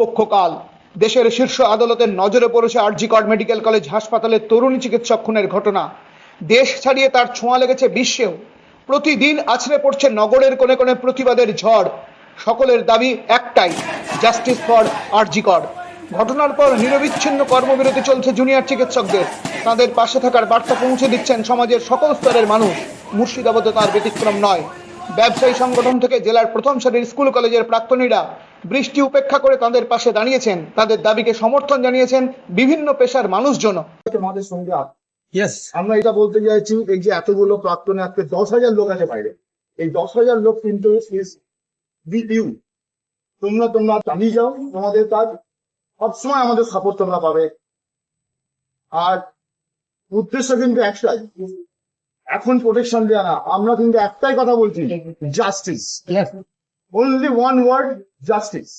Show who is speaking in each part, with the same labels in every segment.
Speaker 1: পক্ষকাল। দেশের শীর্ষ আদালতের নজরে পড়েছে আরজিকর মেডিকেল কলেজ হাসপাতালের তরুণী চিকিৎসক খুনের ঘটনা। দেশ ছাড়িয়ে তার ছোঁয়া লেগেছে বিশ্বেও। প্রতিদিন আছড়ে পড়ছে নগরের কোণে কোণে প্রতিবাদের ঝড়। সকলের দাবি একটাই, জাস্টিস ফর আরজিকর। ঘটনার পর নিরবিচ্ছিন্ন কর্মবিরতি চলছে জুনিয়র চিকিৎসকদের। তাদের পাশে থাকার বার্তা পৌঁছে দিচ্ছেন সমাজের সকল স্তরের মানুষ। মুর্শিদাবাদে তার ব্যতিক্রম নয়। ব্যবসায়ী সংগঠন থেকে জেলার প্রথম সারির স্কুল কলেজের প্রাক্তনীরা বৃষ্টি উপেক্ষা করে তাদের পাশে দাঁড়িয়েছেন তাদের দাবিকে সমর্থন জানিয়েছেন বিভিন্ন পেশার মানুষজন
Speaker 2: আমাদের সঙ্গে
Speaker 3: ইয়েস
Speaker 2: আমরা এটা বলতে চাইছি এই যে এতগুলো প্রাক্তনে আজকে দশ হাজার লোক আছে বাইরে। এই দশ হাজার লোক কিন্তু ইউ তোমরা তোমরা চালিয়ে যাও তোমাদের কাজ। সবসময় আমাদের সাপোর্ট তোমরা পাবে। আর উদ্দেশ্য কিন্তু একটাই। এখন প্রোটেকশন দেওয়া না। আমরা কিন্তু একটাই কথা বলছি justice only one word justice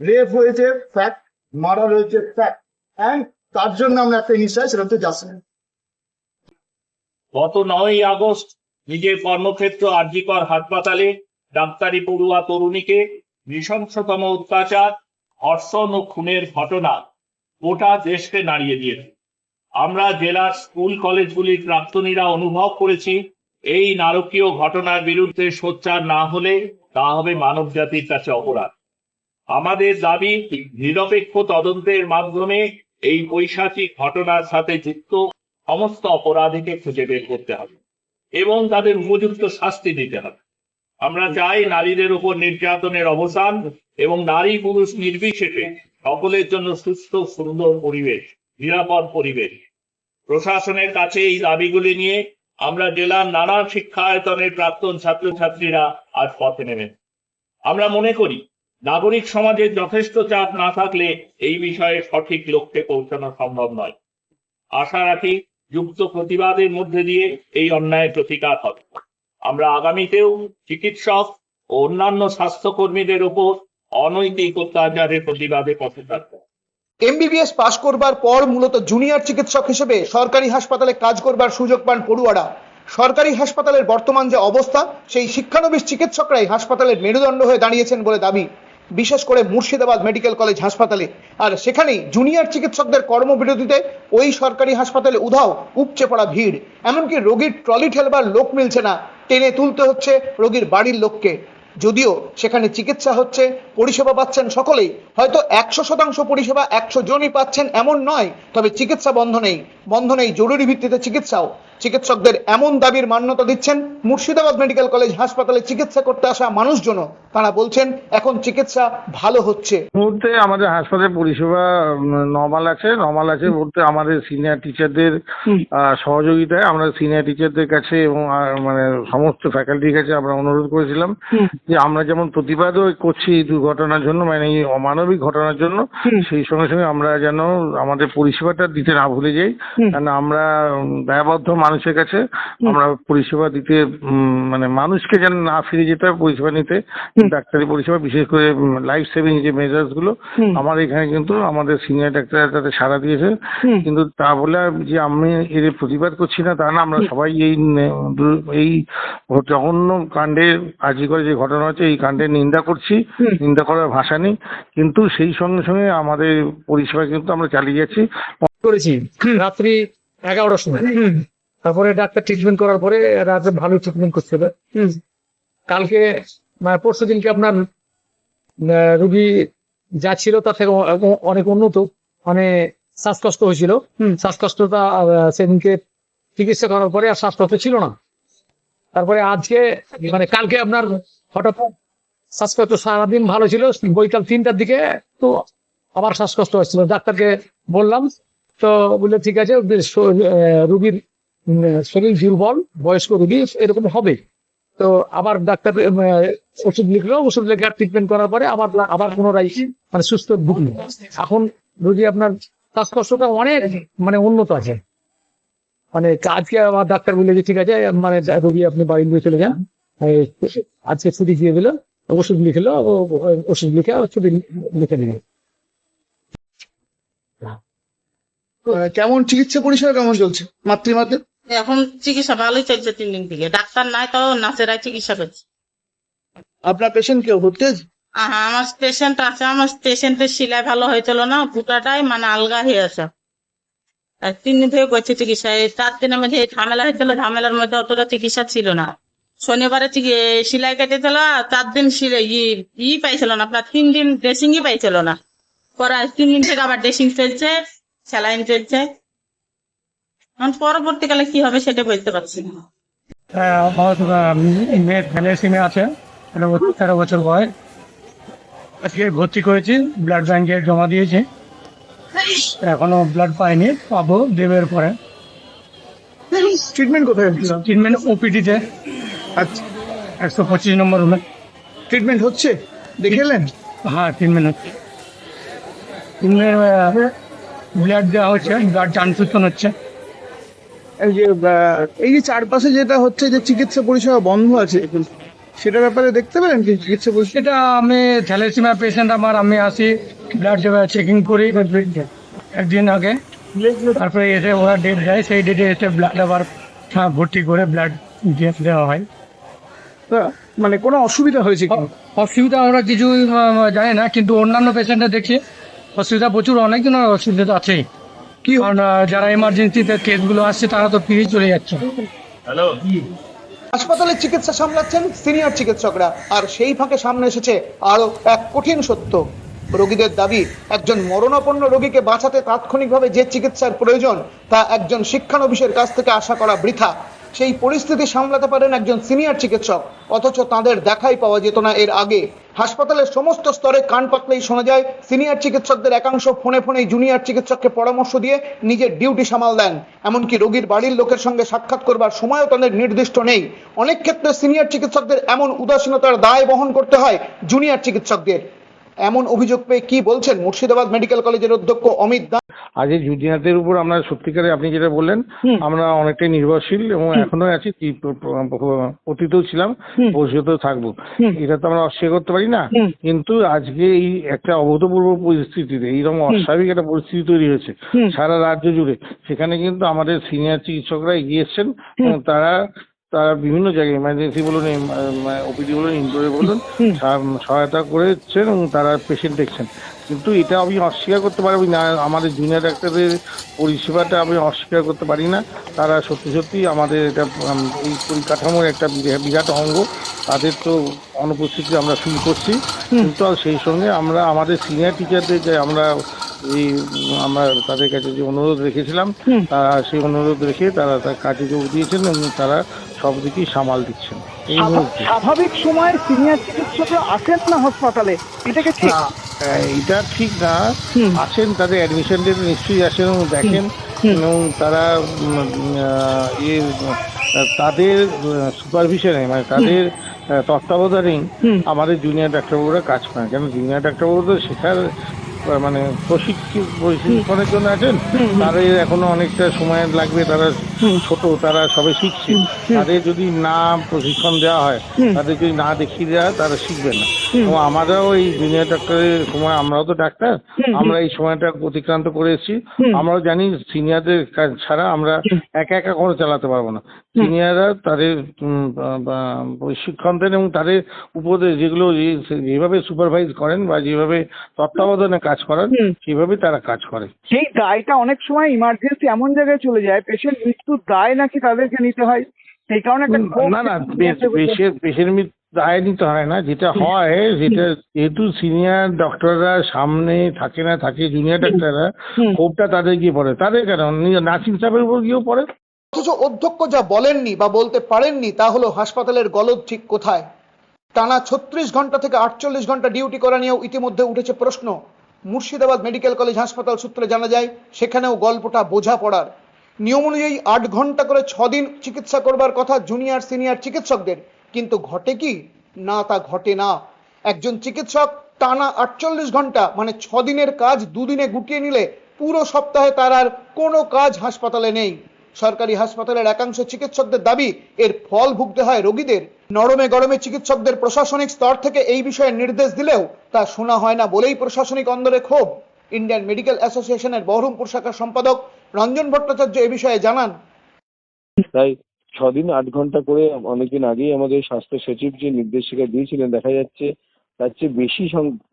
Speaker 2: rape হয়েছে ফ্যাক্ট মার্ডার হয়েছে ফ্যাক্ট অ্যান্ড তার জন্য আমরা একটা নিশ্চয় সেটা হচ্ছে জাস্টিস
Speaker 4: গত নয়ই আগস্ট নিজের কর্মক্ষেত্র আরজিকর হাসপাতালে ডাক্তারি পড়ুয়া তরুণীকে নৃশংসতম অত্যাচার, ধর্ষণ ও খুনের ঘটনা গোটা দেশকে নাড়িয়ে দিয়েছে। আমরা জেলার স্কুল কলেজগুলির প্রাক্তনীরা অনুভব করেছি, এই নারকীয় ঘটনার বিরুদ্ধে সোচ্চার না হলে তা হবে মানব জাতির কাছে অপরাধ। আমাদের দাবি, নিরপেক্ষ তদন্তের মাধ্যমে এই পৈশাচিক ঘটনার সাথে যুক্ত সমস্ত অপরাধীকে খুঁজে বের করতে হবে এবং তাদের উপযুক্ত শাস্তি দিতে হবে। আমরা চাই নারীদের উপর নির্যাতনের অবসান এবং নারী পুরুষ নির্বিশেষে সকলের জন্য সুস্থ, সুন্দর পরিবেশ, নিরাপদ পরিবেশ। প্রশাসনের কাছে এই দাবিগুলি নিয়ে আমরা জেলার নানা শিক্ষায়তনের প্রাক্তন ছাত্রছাত্রীরা আজ পথে নেমেন আমরা মনে করি, নাগরিক সমাজের যথেষ্ট চাপ না থাকলে এই বিষয়ে সঠিক লক্ষ্যে পৌঁছানো সম্ভব নয়। আশা রাখি যুক্ত প্রতিবাদের মধ্যে দিয়ে এই অন্যায়ের প্রতিকার হবে। আমরা আগামীতেও চিকিৎসক ও অন্যান্য স্বাস্থ্যকর্মীদের উপর অনৈতিক অত্যাচারের প্রতিবাদে পথে থাকব।
Speaker 1: এমবিবিএস পাশ করবার পর মূলত জুনিয়র চিকিৎসক হিসেবে সরকারি হাসপাতালে কাজ করবার সুযোগ পান পড়ুয়ারা। সরকারি হাসপাতালের বর্তমান যে অবস্থা, সেই শিক্ষানবিশ চিকিৎসকরাই হাসপাতালের মেরুদণ্ড হয়ে দাঁড়িয়েছেন বলে দাবি। বিশেষ করে মুর্শিদাবাদ মেডিকেল কলেজ হাসপাতালে। আর সেখানেই জুনিয়র চিকিৎসকদের কর্মবিরতিতে ওই সরকারি হাসপাতালে উধাও উপচে পড়া ভিড়। এমনকি রোগীর ট্রলি ঠেলবার লোক মিলছে না। টেনে তুলতে হচ্ছে রোগীর বাড়ির লোককে। যদিও সেখানে চিকিৎসা হচ্ছে, পরিষেবা পাচ্ছেন সকলেই। হয়তো একশো শতাংশ পরিষেবা একশো জনই পাচ্ছেন এমন নয়, তবে চিকিৎসা বন্ধ নেই বন্ধ নেই জরুরি ভিত্তিতে চিকিৎসাও। চিকিৎসকদের এমন দাবির মান্যতা দিচ্ছেন মুর্শিদাবাদ মেডিকেল কলেজ হাসপাতালে চিকিৎসা করতে আসা মানুষজনও তারা বলছেন এখন চিকিৎসা ভালো হচ্ছে।
Speaker 5: মুহূর্তে আমাদের হাসপাতালে পরিষেবা নর্মাল আছে। নর্মাল আছে বলতে আমাদের সিনিয়র টিচারদের সহযোগিতায় আমরা সিনিয়র টিচারদের কাছে এবং মানে সমস্ত ফ্যাকাল্টির কাছে আমরা অনুরোধ করেছিলাম যে আমরা যেমন প্রতিবাদও করছি এই দুর্ঘটনার জন্য মানে এই অমানবিক ঘটনার জন্য সেই সঙ্গে সঙ্গে আমরা যেন আমাদের পরিষেবাটা দিতে না ভুলে যাই। কারণ আমরা দায়বদ্ধ মানুষের কাছে আমরা পরিষেবা দিতে মানে মানুষকে যেন না ফিরে যেতে হয় পরিষেবা নিতে ডাক্তারি পরিষেবা বিশেষ করে লাইফ সেভিং যে মেজার্সগুলো আমার এখানে কিন্তু আমাদের সিনিয়র ডাক্তার তাতে সাড়া দিয়েছে। কিন্তু তা বলে যে আমি এর প্রতিবাদ করছি না তা না আমরা সবাই এই এই জঘন্য কাণ্ডের আজি করে যে ঘটনা হচ্ছে এই কাণ্ডের নিন্দা করছি নিন্দা করার ভাষা নেই। কিন্তু সেই সঙ্গে সঙ্গে আমাদের পরিষেবা কিন্তু আমরা চালিয়ে যাচ্ছি।
Speaker 3: করেছি। রাত্রি এগারোটার সময়। তারপরে ডাক্তার ট্রিটমেন্ট করার পরে রাতে ভালো ট্রিটমেন্ট করতে হবে কালকে পরশু দিনকে আপনার রুগী যা ছিল তার থেকে অনেক উন্নত। মানে শ্বাসকষ্ট হয়েছিল। শ্বাসকষ্টটা সেদিনকে চিকিৎসা করার পরে আর শ্বাসকষ্ট ছিল না। তারপরে আজকে মানে কালকে আপনার হঠাৎ শ্বাসকষ্ট সারাদিন ভালো ছিল বৈকাল তিনটার দিকে তো আবার শ্বাসকষ্ট হচ্ছিল ডাক্তারকে বললাম তো বললে ঠিক আছে রুগীর শরীর দুর্বল, বয়স্ক রুগী, এরকম হবে। তো আবার ডাক্তার ওষুধ লিখলো, ওষুধ লেখে ট্রিটমেন্ট করার পরে আবার আবার পুনরায় মানে সুস্থ ঢুকলো এখন রুগী আপনার শ্বাসকষ্টটা অনেক মানে উন্নত আছে। মানে আজকে আমার ডাক্তার বলে যে, ঠিক আছে মানে রুগী আপনি বাড়ি নিয়ে চলে যান। আজকে ছুটি দিয়ে দিল, ওষুধ লিখলো ওষুধ লিখে ছুটি লিখে দিল
Speaker 1: কেমন চিকিৎসা পরিষেবা কেমন চলছে? মাতৃমাতে?
Speaker 6: এখন চিকিৎসা ভালোই চলছে তিন দিন থেকে। ডাক্তার নাই তাও নাচেরাই চিকিৎসা করছে।
Speaker 1: আপনার পেশেন্ট কেউ ভর্তি
Speaker 6: আহা, আমার পেশেন্ট আছে আমার পেশেন্টের সিলাই ভালো হয়েছিল না পুটাটাই মানে আলগা হয়ে আছে। আর তিন দিন থেকে করছে চিকিৎসা। চার দিনের মধ্যে ঝামেলা হয়েছিল ঝামেলার মধ্যে অতটা চিকিৎসা ছিল না। শনিবারে সিলাই কেটেছিল চার দিন সিলাই ই- ই পাইছিল না আপনার তিন দিন ড্রেসিংই পাইছিল না। পরে তিন দিন থেকে আবার ড্রেসিং চলছে স্যালাইন চলছে। এখন পরবর্তীকালে কি হবে সেটা বলতে পারছি না।
Speaker 3: হ্যাঁ, আমার আহ, মেয়ে থ্যালাসিমিয়া আছে তেরো বছর- বয়স। আজকে ভর্তি করেছি ব্লাড ব্যাংকে জমা দিয়েছি। এখনও ব্লাড পাইনি পাবো দেবের পরে।
Speaker 1: ট্রিটমেন্ট কোথায় হচ্ছিল
Speaker 3: ট্রিটমেন্ট ওপিডিতে
Speaker 1: আচ্ছা।
Speaker 3: একশো পঁচিশ নম্বর রুমে
Speaker 1: ট্রিটমেন্ট হচ্ছে? দেখে এলেন
Speaker 3: হ্যাঁ ট্রিটমেন্ট হচ্ছে। ট্রিটমেন্ট ব্লাড দেওয়া হচ্ছে ব্লাড ট্রান্সফিউশন হচ্ছে।
Speaker 1: এই যে এই যে চারপাশে যেটা হচ্ছে যে চিকিৎসা পরিষেবা বন্ধ আছে সেটা ব্যাপারে দেখতে পেলেন কি চিকিৎসা পরিষেবা?
Speaker 3: সেটা আমি থ্যালাসিমিয়া পেশেন্ট আমার আমি আসি ব্লাড চেকিং করি। একদিন আগে তারপরে এসে ওরা ডেট দেয় সেই ডেটে এসে ব্লাড আবার হ্যাঁ, ভর্তি করে ব্লাড দিয়ে দেওয়া হয়।
Speaker 1: মানে কোনো অসুবিধা হয়েছে কি?
Speaker 3: অসুবিধা আমরা কিছু জানি না কিন্তু অন্যান্য পেশেন্টরা দেখছি অসুবিধা প্রচুর অনেক অসুবিধা তো আছেই
Speaker 1: কি
Speaker 3: কারণ যারা এমার্জেন্সিতে কেসগুলো আসছে তারা তো ফিরে চলে যাচ্ছে। হ্যালো?
Speaker 1: হাসপাতালে চিকিৎসা সামলাচ্ছেন সিনিয়র চিকিৎসকরা আর সেই ফাঁকে সামনে এসেছে আরও এক কঠিন সত্য। রোগীদের দাবি একজন মরণাপন্ন রোগীকে বাঁচাতে তাৎক্ষণিকভাবে যে চিকিৎসার প্রয়োজন তা একজন শিক্ষানবিশের কাছ থেকে আশা করা বৃথা। সেই পরিস্থিতি সামলাতে পারেন একজন সিনিয়র চিকিৎসক। অথচ তাদের দেখাই পাওয়া যেত না এর আগে। হাসপাতালের সমস্ত স্তরে কান পাতলেই শোনা যায়, সিনিয়র চিকিৎসকদের একাংশ ফোনে ফোনেই জুনিয়র চিকিৎসককে পরামর্শ দিয়ে নিজের ডিউটি সামাল দেন। এমনকি রোগীর বাড়ির লোকের সঙ্গে সাক্ষাৎ করবার সময়ও তাদের নির্দিষ্ট নেই। অনেক ক্ষেত্রে সিনিয়র চিকিৎসকদের এমন উদাসীনতার দায় বহন করতে হয় জুনিয়র চিকিৎসকদের। এমন অভিযোগ পেয়ে কি বলছেন মুর্শিদাবাদ মেডিকেল কলেজের অধ্যক্ষ অমিত দাস
Speaker 5: আজ এই জুনিয়রদের উপর আমরা সত্যিকারে আপনি যেটা বললেন আমরা অনেকটাই নির্ভরশীল এবং এখনও আছি অতীতেও ছিলাম ভবিষ্যতেও থাকব। এটা তো আমরা অস্বীকার করতে পারি না কিন্তু আজকে এই একটা অভূতপূর্ব পরিস্থিতিতে এইরকম অস্বাভাবিক একটা পরিস্থিতি তৈরি হয়েছে সারা রাজ্য জুড়ে। সেখানে কিন্তু আমাদের সিনিয়র চিকিৎসকরা এগিয়ে এসছেন এবং তারা তারা বিভিন্ন জায়গায় ইমার্জেন্সি বলুন ওপিডি বলুন ইনডোরে বলুন সহায়তা করেছেন এবং তারা পেশেন্ট দেখছেন। কিন্তু এটা আমি অস্বীকার করতে পারব না আমাদের জুনিয়র ডাক্তারদের পরিষেবাটা আমি অস্বীকার করতে পারি না। তারা সত্যি সত্যি আমাদের এটা এই পরিকাঠামোর একটা বিরাট অঙ্গ। তাদের তো অনুপস্থিতি আমরা ফিল করছি। কিন্তু সেই সঙ্গে আমরা আমাদের সিনিয়র টিচারদের যে আমরা এই আমরা তাদের কাছে যে অনুরোধ রেখেছিলাম তারা সেই অনুরোধ রেখে তারা তার কাজে যোগ দিয়েছেন এবং তারা সব দিকেই সামাল দিচ্ছেন। এই মুহূর্তে।
Speaker 1: স্বাভাবিক সময় সিনিয়র চিকিৎসকরা আসেন না হাসপাতালে? এটাকে ঠিক?
Speaker 5: না, এটা ঠিক না। আসেন তাদের অ্যাডমিশন ডেট নিশ্চয়ই আসেন এবং দেখেন। এবং তারা উম, ইয়ে তাদের সুপারভিশনে মানে তাদের আহ, তত্ত্বাবধানেই আমাদের জুনিয়র ডাক্তারবাবুরা কাজ করেন। কেন? জুনিয়র ডাক্তারবাবু তো শেখার মানে প্রশিক্ষিত প্রশিক্ষণের জন্য আছেন তাদের এখনও অনেকটা সময় লাগবে তারা ছোট তারা সবে শিখছে। তাদের যদি না প্রশিক্ষণ দেওয়া হয় তাদের যদি না দেখিয়ে দেওয়া হয় তারা শিখবে না। এবং আমরাও এই জুনিয়র ডাক্তারের সময় আমরাও তো ডাক্তার আমরা এই সময়টা অতিক্রান্ত করে এসেছি। আমরাও জানি সিনিয়রদের ছাড়া আমরা একা একা করে চালাতে পারব না। সিনিয়ররা তাদের প্রশিক্ষণ দেন এবং তাদের উপদেশ যেগুলো যেভাবে সুপারভাইজ করেন বা যেভাবে তত্ত্বাবধানে কাজ করেন সেভাবে তারা কাজ করে।
Speaker 7: সেই দায়টা অনেক সময় ইমার্জেন্সি এমন জায়গায় চলে যায় পেশেন্ট মৃত্যুর দায় নাকি তাদেরকে নিতে হয়? সেই কারণে
Speaker 5: না না পেশেন্ট পেশেন্ট দায় নিতে হয় না। যেটা হয় যেটা যেহেতু সিনিয়র ডক্টররা সামনে থাকে না থাকে জুনিয়র ডাক্তাররা ক্ষোভটা তাদের গিয়ে পড়ে। তাদের কেন? নার্সিং স্টাফের উপর গিয়েও পড়ে।
Speaker 1: অথচ অধ্যক্ষ যা বলেননি বা বলতে পারেননি তা হলো হাসপাতালের গলদ ঠিক কোথায়? টানা ছত্রিশ ঘণ্টা থেকে আটচল্লিশ ঘণ্টা ডিউটি করা নিয়েও ইতিমধ্যে উঠেছে প্রশ্ন। মুর্শিদাবাদ মেডিকেল কলেজ হাসপাতাল সূত্রে জানা যায় সেখানেও গল্পটা বোঝা পড়ার। নিয়ম অনুযায়ী আট ঘণ্টা করে ছদিন চিকিৎসা করবার কথা জুনিয়র, সিনিয়র চিকিৎসকদের। কিন্তু ঘটে কি? না, তা ঘটে না। একজন চিকিৎসক টানা আটচল্লিশ ঘণ্টা মানে ছদিনের কাজ দুদিনে গুটিয়ে নিলে পুরো সপ্তাহে তার আর কোনো কাজ হাসপাতালে নেই। সরকারি হাসপাতালের একাংশ চিকিৎসকদের দাবি, এর ফল ভুগতে হয় রোগীদের। নরমে গরমে চিকিৎসকদের প্রশাসনিক স্তর থেকে এই বিষয়ে নির্দেশ দিলেও তা শোনা হয় না বলেই প্রশাসনিক অন্দরে ক্ষোভ। ইন্ডিয়ান মেডিকেল অ্যাসোসিয়েশনের বহরমপুর শাখার সম্পাদক রঞ্জন ভট্টাচার্য এ বিষয়ে জানান।
Speaker 8: তাই ছদিন, আট ঘণ্টা করে অনেকদিন আগেই আমাদের স্বাস্থ্য সচিব যে নির্দেশিকা দিয়েছিলেন, দেখা যাচ্ছে তার চেয়ে বেশি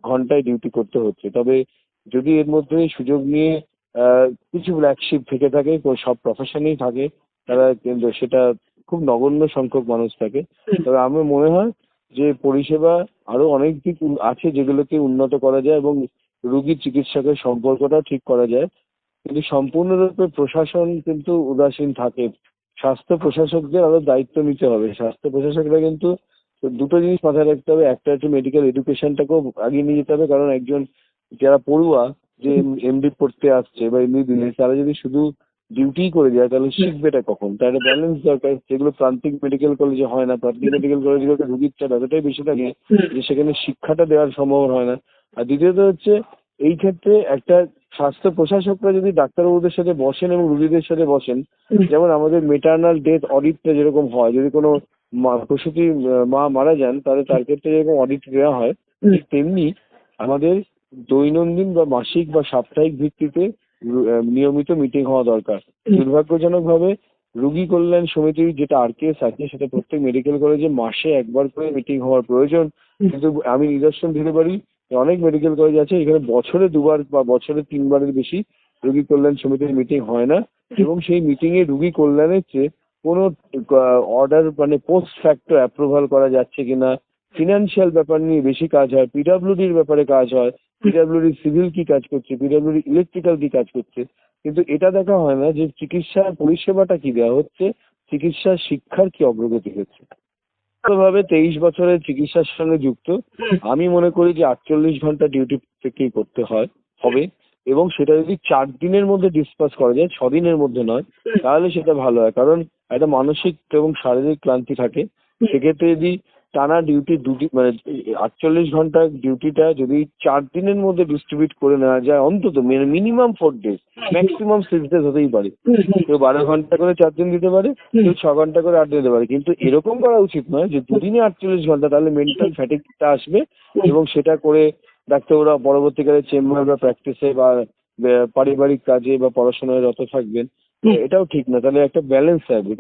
Speaker 8: ঘন্টায় ডিউটি করতে হচ্ছে। তবে যদি এর মধ্যে সুযোগ নিয়ে কিছু ব্ল্যাকশিপ থেকে থাকে সব প্রফেশনেই থাকে, তারা কিন্তু সেটা খুব নগণ্য সংখ্যক মানুষ থাকে। তবে আমার মনে হয় যে পরিষেবা আরও অনেক দিক আছে যেগুলোকে উন্নত করা যায় এবং রুগী চিকিৎসকের সম্পর্কটা ঠিক করা যায়। কিন্তু সম্পূর্ণরূপে প্রশাসন কিন্তু উদাসীন থাকে। স্বাস্থ্য প্রশাসকদের আরও দায়িত্ব নিতে হবে। স্বাস্থ্য প্রশাসকরা কিন্তু দুটো জিনিস মাথায় রাখতে হবে। একটা হচ্ছে মেডিকেল এডুকেশনটাকেও আগিয়ে নিয়ে যেতে হবে। কারণ একজন যারা পড়ুয়া যে এমডি পড়তে আসছে বা দিলে তারা যদি শুধু ডিউটি করে যায় তাহলে শিখবেটা কখন? তার একটা ব্যালেন্স দরকার। যেগুলো প্রান্তিক মেডিকেল কলেজে হয় না প্রান্তিক মেডিকেল কলেজগুলোতে রুগীর চাপ এতটাই বেশি থাকে যে সেখানে শিক্ষাটা দেওয়ার সম্ভব হয় না। আর দ্বিতীয়ত হচ্ছে এই ক্ষেত্রে একটা স্বাস্থ্য প্রশাসকরা যদি ডাক্তারবাবুদের সাথে বসেন এবং রুগীদের সাথে বসেন যেমন আমাদের মেটার্নাল ডেথ অডিটটা যেরকম হয় যদি কোনো মা- প্রসূতি মা মারা যান তাহলে তার ক্ষেত্রে যেরকম অডিট দেওয়া হয় ঠিক তেমনি আমাদের দৈনন্দিন বা মাসিক বা সাপ্তাহিক ভিত্তিতে নিয়মিত মিটিং হওয়া দরকার। দুর্ভাগ্যজনকভাবে রুগী কল্যাণ সমিতির যেটা আরকেএস আছে সেটা প্রত্যেক মেডিকেল কলেজে মাসে একবার করে মিটিং হওয়ার প্রয়োজন। কিন্তু আমি নিদর্শন দিতে পারি অনেক মেডিকেল কলেজ আছে, এখানে বছরে দুবার বা বছরে তিনবারের বেশি রুগী কল্যাণ সমিতির মিটিং হয় না। এবং সেই মিটিং এ রুগী কল্যাণের চেয়ে কোনো অর্ডার মানে পোস্ট ফ্যাক্টর অ্যাপ্রুভাল করা যাচ্ছে কিনা ফিনান্সিয়াল ব্যাপার নিয়ে বেশি কাজ হয় পিডাব্লিউডির ব্যাপারে কাজ হয় পিডাব্লিউডি সিভিল কি কাজ করছে পিডাব্লিউডি ইলেকট্রিক্যাল কি কাজ করছে। কিন্তু এটা দেখা হয় না যে চিকিৎসা পরিষেবাটা কি দেওয়া হচ্ছে চিকিৎসা শিক্ষার কি অগ্রগতি হচ্ছে। ভাবে তেইশ বছরের চিকিৎসার সঙ্গে যুক্ত। আমি মনে করি যে আটচল্লিশ ঘণ্টা ডিউটি থেকেই করতে হয় হবে। এবং সেটা যদি চার দিনের মধ্যে ডিসপাস করা যায় ছদিনের দিনের মধ্যে নয় তাহলে সেটা ভালো হয়। কারণ একটা মানসিক এবং শারীরিক ক্লান্তি থাকে। সেক্ষেত্রে যদি টানা ডিউটি দুটি মানে আটচল্লিশ ঘণ্টা ডিউটিটা যদি চার দিনের মধ্যে ডিস্ট্রিবিউট করে নেওয়া যায়, অন্তত minimum four days maximum six days হতেই পারে। কেউ বারো ঘণ্টা করে চার দিন দিতে পারে, কেউ ছ ঘণ্টা করে আট দিতে পারে। কিন্তু এরকম করা উচিত নয় যে দুদিনে আটচল্লিশ ঘণ্টা, তাহলে মেন্টাল ফ্যাটিকটা আসবে এবং সেটা করে ডাক্তাররা পরবর্তীকালে চেম্বার বা প্র্যাকটিসে বা পারিবারিক কাজে বা পড়াশোনায় রত থাকবেন। এটাও ঠিক না। তাহলে একটা ব্যালেন্স থাকবে